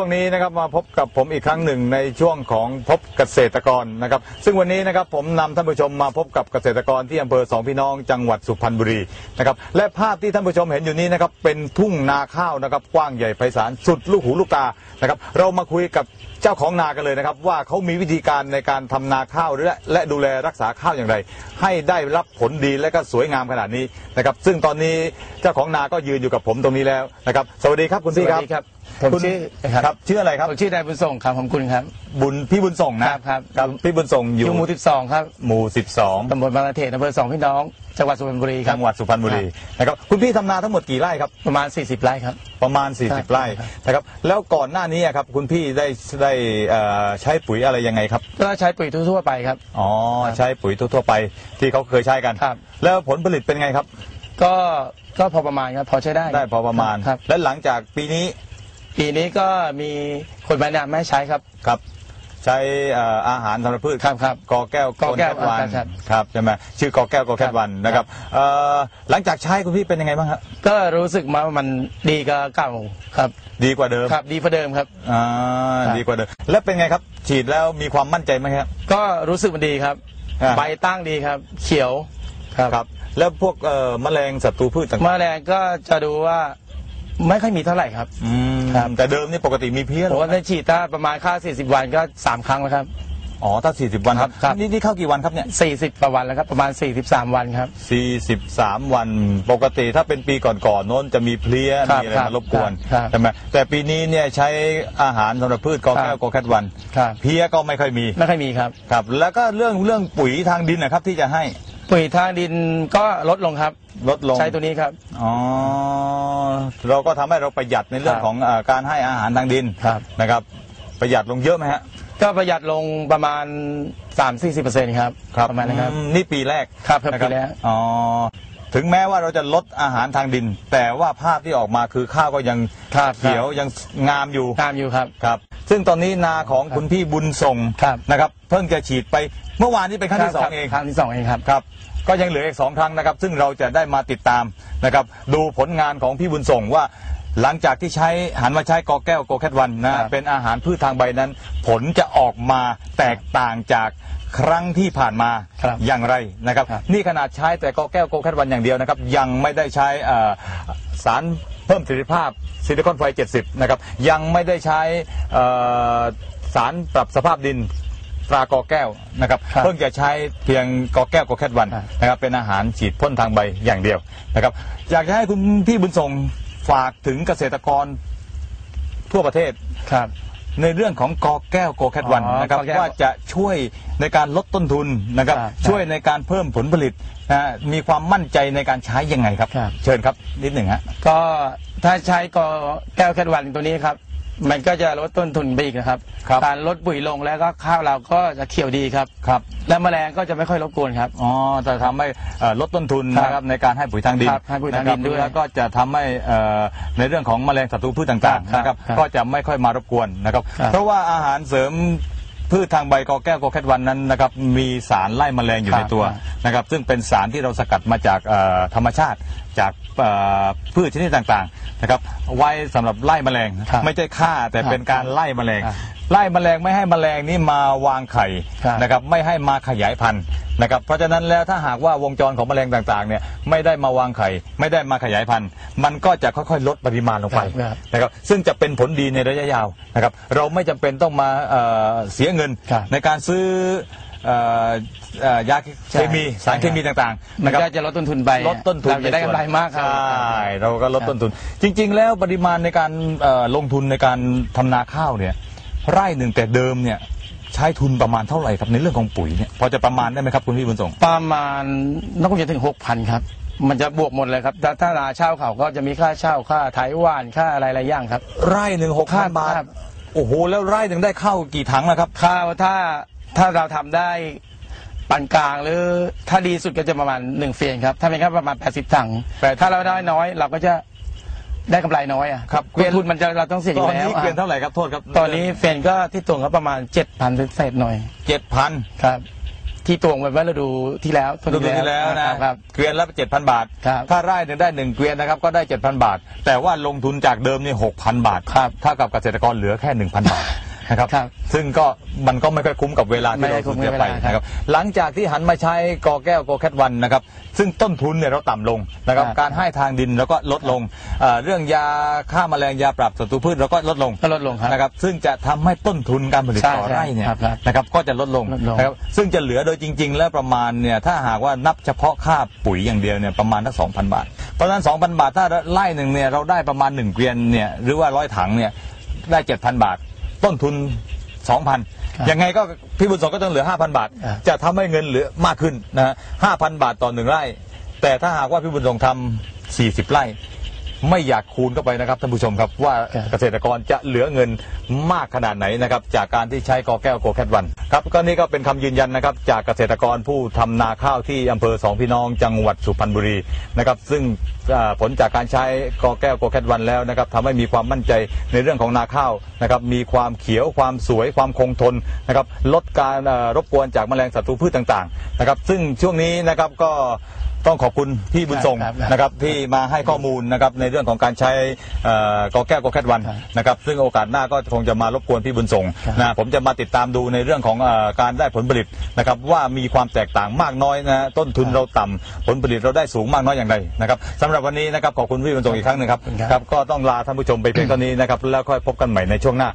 ช่วงนี้นะครับมาพบกับผมอีกครั้งหนึ่งในช่วงของพบเกษตรกรนะครับ ซึ่งวันนี้นะครับผมนำท่านผู้ชมมาพบกับเกษตรกรที่อำเภอสองพี่น้องจังหวัดสุพรรณบุรีนะครับและภาพที่ท่านผู้ชมเห็นอยู่นี้นะครับเป็นทุ่งนาข้าวนะครับกว้างใหญ่ไพศาลสุดลูกหูลูกตานะครับเรามาคุยกับเจ้าของนากันเลยนะครับ ว่าเขามีวิธีการในการทำนาข้าวและและดูแลรักษาข้าวอย่างไร ให้ได้รับผลดีและก็สวยงามขนาดนี้นะครับ ซึ่งตอนนี้เจ้าของนาก็ยืนอยู่กับผมตรงนี้แล้วนะครับ สวัสดีครับคุณพี่ครับสวัสดีครับ ผมคุณชื่อครับชื่ออะไรครับผมชื่อนายบุญส่งครับของคุณครับ บุญพี่บุญส่งนะครับครับ ครับพี่บุญส่งอยู่อยู่หมู่12 ครับหมู่ตำบลบางละเทศอำเภอสองพี่น้องจังหวัดสุพรรณบุรี12ครัจับ งหวัดสุพรรณบุรีนะครับคุณพี่ทำนาทั้งหมดกี่ไร่ครับ ประมาณ 40 ไร่ครับ ประมาณ ครับ40 ไร่ครับ นะครับ แล้วก่อนหน้านี้อะครับคุณพี่ได้ได้เอ่อใช้ปุ๋ยอะไรยังไงครับ ก็ใช้ปุ๋ยทั่วๆไปครับ อ๋อ ใช้ปุ๋ยทั่วๆไปที่เขาเคยใช้กัน ครับ แล้วผลผลิตเป็นไงครับ ก็ก็พอประมาณครับพอใช้ได้ได้พอประมาณ ครับและหลังจากปีนี้ ปีนี้ก็มีคนแนะนำให้ใช้ครับ ครับ ใช้เอ่ออาหารสำหรับพืชครับครับกอแก้วกอแก้วโคทวันครับ ครับใช่ไหมชื่อกอแก้วกอแคทวันนะครับเอ่อหลังจากใช้คุณพี่เป็นยังไงบ้างครับก็รู้สึกมาว่ามันดีกับเก่าครับดีกว่าเดิมครับดีกว่าเดิมครับ อ่าครับ ดีกว่าเดิมแล้วเป็นไงครับ ฉีดแล้วมีความมั่นใจไหมครับ ก็รู้สึกมันดีครับ อ่า ใบตั้งดีครับ เขียวครับครับแล้วพวกเอ่อแมลงศัตรูพืชต่าง แมลงก็จะดูว่า ไม่ค่อยมีเท่าไหร่ครับๆอืมครับ แต่เดิมนี่ปกติมีเพี้ยเหผรมอว่าได้ฉีดถ้าประมาณค่า 40 วันก็ 3 ครั้งแล้วครับ อ๋อถ้า40 วันครับครับ นี่นี่เข้ากี่วันครับเนี่ย40ประวันแล้วครับประมาณ 43 วันครับ 43 วันปกติถ้าเป็นปีก่อนๆโน้นจะมีเพลี้ยครับมีอะไรครับมารบกวนครับใช่ไหมแต่ปีนี้เนี่ยใช้อาหารสำหรับพืชกอแก้ครัวบกอแคทวันครับ เพลี้ยก็ไม่ค่อยมีไม่ค่อยมีครับ ครับ แล้วก็เรื่องเรื่องปุ๋ยทางดินนะครับที่จะให้ ปุ๋ยทางดินก็ลดลงครับ ลดลงใช้ตัวนี้ครับ อ๋อ เราก็ทำให้เราประหยัดในเรื่องครับของเออการให้อาหารทางดินครับ นะครับ ประหยัดลงเยอะไหมฮะก็ประหยัดลงประมาณ 3-40%ครับประมาณนะครับ อืมนี่ปีแรกครับครับนะปีแรก อ๋อ ถึงแม้ว่าเราจะลดอาหารทางดิน แต่ว่าภาพที่ออกมาคือข้าวก็ยังครับเขียวยังงามอยู่ตามอยู่ครับ ครับ ซึ่งตอนนี้นาของคุณพี่บุญส่งครับ นะครับ เพิ่งจะฉีดไปเมื่อวานนี้เป็นครั้งที่สองเองครั้งที่สองเองครับ ครับ ก็ยังเหลืออีกสองครั้งนะครับ ซึ่งเราจะได้มาติดตามนะครับ ดูผลงานของพี่บุญส่งว่าหลังจากที่ใช้หันมาใช้กอแก้วโกแคทวันนะครับเป็นอาหารพืชทางใบนั้น ผลจะออกมาแตกต่างจาก ครั้งที่ผ่านมาครับอย่างไรนะครับ ครับ นี่ขนาดใช้แต่กอแก้วโกแคทวันอย่างเดียวนะครับ ยังไม่ได้ใช้เอ่อสารเพิ่มประสิทธิภาพซิลิคอนไฟ 70 นะครับ ยังไม่ได้ใช้เอ่อสารปรับสภาพดินตรากอแก้วนะครับครับเพิ่งจะใช้เพียงกอแก้วกอแคทวันครับ นะครับเป็นอาหารฉีดพ่นทางใบอย่างเดียวนะครับอยากจะให้คุณพี่บุญส่งฝากถึงเกษตรกรทั่วประเทศ ครับ ในเรื่องของกอแก้วโกแคทวันอ๋อนะครับกอแก้วว่าจะช่วยในการลดต้นทุนนะครับครับช่วยในการเพิ่มผลผลิตนะฮะมีความมั่นใจในการใช้ยังไงครับครับ เชิญครับนิดหนึ่งฮะก็ถ้าใช้กอแก้วแคทวันตัวนี้ครับ มันก็จะลดต้นทุนไปอีกนะครับ ครับการลดปุ๋ยลงแล้วก็ข้าวเราก็จะเขียวดีครับ ครับ และแมลงก็จะไม่ค่อยรบกวนครับ อ๋อจะทำให้เอ่อลดต้นทุนครับนะครับในการให้ปุ๋ยทางดินครับให้ปุ๋ยทางดินะครับด้วยแล้วก็จะทำให้เอ่อในเรื่องของแมลงศัตรูพืชต่างๆครับนะครับครับก็จะไม่ค่อยมารบกวนนะครับ ครับ เพราะว่าอาหารเสริม พืชทางใบกอแก้วกอแคทวันนั้นนะครับมีสารไล่แมลงอยู่ครับในตัวครับนะครับซึ่งเป็นสารที่เราสกัดมาจากเอ่อธรรมชาติจากเอ่อพืชชนิดต่างๆนะครับไว้สำหรับไล่แมลงครับไม่ใช่ฆ่าแต่ครับเป็นการไล่แมลงครับไล่แมลงไม่ให้แมลงนี้มาวางไข่ครับนะครับไม่ให้มาขยายพันธุ์ นะครับเพราะฉะนั้นแล้วถ้าหากว่าวงจรของแมลงต่างๆเนี่ยไม่ได้มาวางไข่ไม่ได้มาขยายพันธุ์ มันก็จะค่อยๆลดปริมาณลงไปครับนะครับซึ่งจะเป็นผลดีในระยะยาวนะครับเราไม่จำเป็นต้องมาเอ่อเสียเงินครับในการซื้อเอ่อเอ่อยาเคมีใช่ สารเคมีต่างๆมันนะครับ ก็จะลดต้นทุนไปลดต้นทุนเราจะได้กำไรมากครับใช่เราก็ลดต้นทุน จริง ๆ แล้วปริมาณในการเอ่อลงทุนในการทำนาข้าวเนี่ยไร่หนึ่งแต่เดิมเนี่ย ใช้ทุนประมาณเท่าไหร่ครับในเรื่องของปุ๋ยเนี่ยพอจะประมาณได้ไหมครับคุณพี่บุญส่งประมาณนักจะถึงหกพันครับ มันจะบวกหมดเลยครับถ้าถ้านาเช่าเขาก็จะมีค่าเช่าค่าไถหว่านค่าอะไรหลายอย่างครับ ไร่หนึ่งหกพันบาทครับ โอ้โหแล้วไร่หนึ่งได้ข้าวกี่ถังนะครับข้าวถ้าถ้าเราทำได้ปานกลางหรือถ้าดีสุดก็จะประมาณหนึ่งเฟียนครับ ถ้าเป็นครับประมาณ 80ถัง80ถ้าเราได้น้อยเราก็จะ ได้กำไรน้อยอะครับต้นทุนมันจะเราต้องเสียอตยู่อนแล้วนี้เกวียนเท่าไหร่ครับโทษครับตอนนี้เฟียนก็ที่ตวงก็ประมาณ7,000เศษๆหน่อยเจ็ดพันครับ ที่ตวงไว้เมื่อฤดูที่แล้วฤดูที่แล้วนะครับครับ เกวียนละเจ็ดพันบาท ครับ ถ้าไร่หนึ่งได้หนึ่งเกวียนนะครับก็ได้เจ็ดพันบาท แต่ว่าลงทุนจากเดิมนี่หกพันบาท ครับ เท่ากับเกษตรกรเหลือแค่หนึ่งพันบาท นะครับครับซึ่งก็มันก็ไม่ค่อยคุ้มกับเวลาที่ไม่เราได้คุ้สูญมเสียกับไปเวลาครับนะครับหลังจากที่หันมาใช้กอแก้วกอแคทวันนะครับซึ่งต้นทุนเนี่ยเราต่ำลงนะครับครับการให้ทางดินเราก็ลดลงเอ่อเรื่องยาฆ่าแมลงยาปรับศัตรูพืชเราก็ลดลงก็ลดลงครับนะครับซึ่งจะทำให้ต้นทุนการผลิตใช่ต่อไร่เนี่ยครับครับนะครับก็จะลดลงลดลงนะครับซึ่งจะเหลือโดยจริง ๆ แล้วประมาณเนี่ยถ้าหากว่านับเฉพาะค่าปุ๋ยอย่างเดียวเนี่ยประมาณทั้งสองพันบาท เพราะฉะนั้นสองพันบาทถ้าไร่หนึ่งเนี่ยเราได้ประมาณหนึ่งเกวียนเนี่ยหรือว่าร้อยถังเนี่ยได้เจ็ดพันบาท ต้นทุนสองพันครับยังไงก็พี่บุญส่งก็ต้องเหลือห้าพันบาทครับจะทำให้เงินเหลือมากขึ้นนะฮะห้าพันบาทต่อหนึ่งไร่ แต่ถ้าหากว่าพี่บุญส่งทำสี่สิบไร่ ไม่อยากคูณเข้าไปนะครับท่านผู้ชมครับว่าครับเกษตรกรจะเหลือเงินมากขนาดไหนนะครับจากการที่ใช้กอแก้วโกแคทวันครับก็นี่ก็เป็นคำยืนยันนะครับจากเกษตรกรผู้ทำนาข้าวที่อำเภอสองพี่น้องจังหวัดสุพรรณบุรีนะครับซึ่งอ่าผลจากการใช้กอแก้วโกแคทวันแล้วนะครับทำให้มีความมั่นใจในเรื่องของนาข้าวนะครับมีความเขียวความสวยความคงทนนะครับลดการเอ่อรบกวนจากแมลงศัตรูพืชต่างๆนะครับซึ่งช่วงนี้นะครับก็ต้องขอบคุณพี่บุญทรงครับครับนะครับที่มาให้ข้อมูลนะครับในเรื่องของการใช้เอ่อกอแก้วกอแคทวันครับนะครับซึ่งโอกาสหน้าก็คงจะมารบกวนพี่บุญส่งครับนะผมจะมาติดตามดูในเรื่องของเออการได้ผลผลิตนะครับว่ามีความแตกต่างมากน้อยนะต้นทุนเราต่ำผลผลิตเราได้สูงมากน้อยอย่างไรนะครับสำหรับวันนี้นะครับขอบคุณพี่บุญส่งอีกครั้งหนึ่งครับขอบคุณครับครับ ก็ต้องลาท่านผู้ชมไปเพียงเท่านี้นะครับแล้วค่อยพบกันใหม่ในช่วงหน้า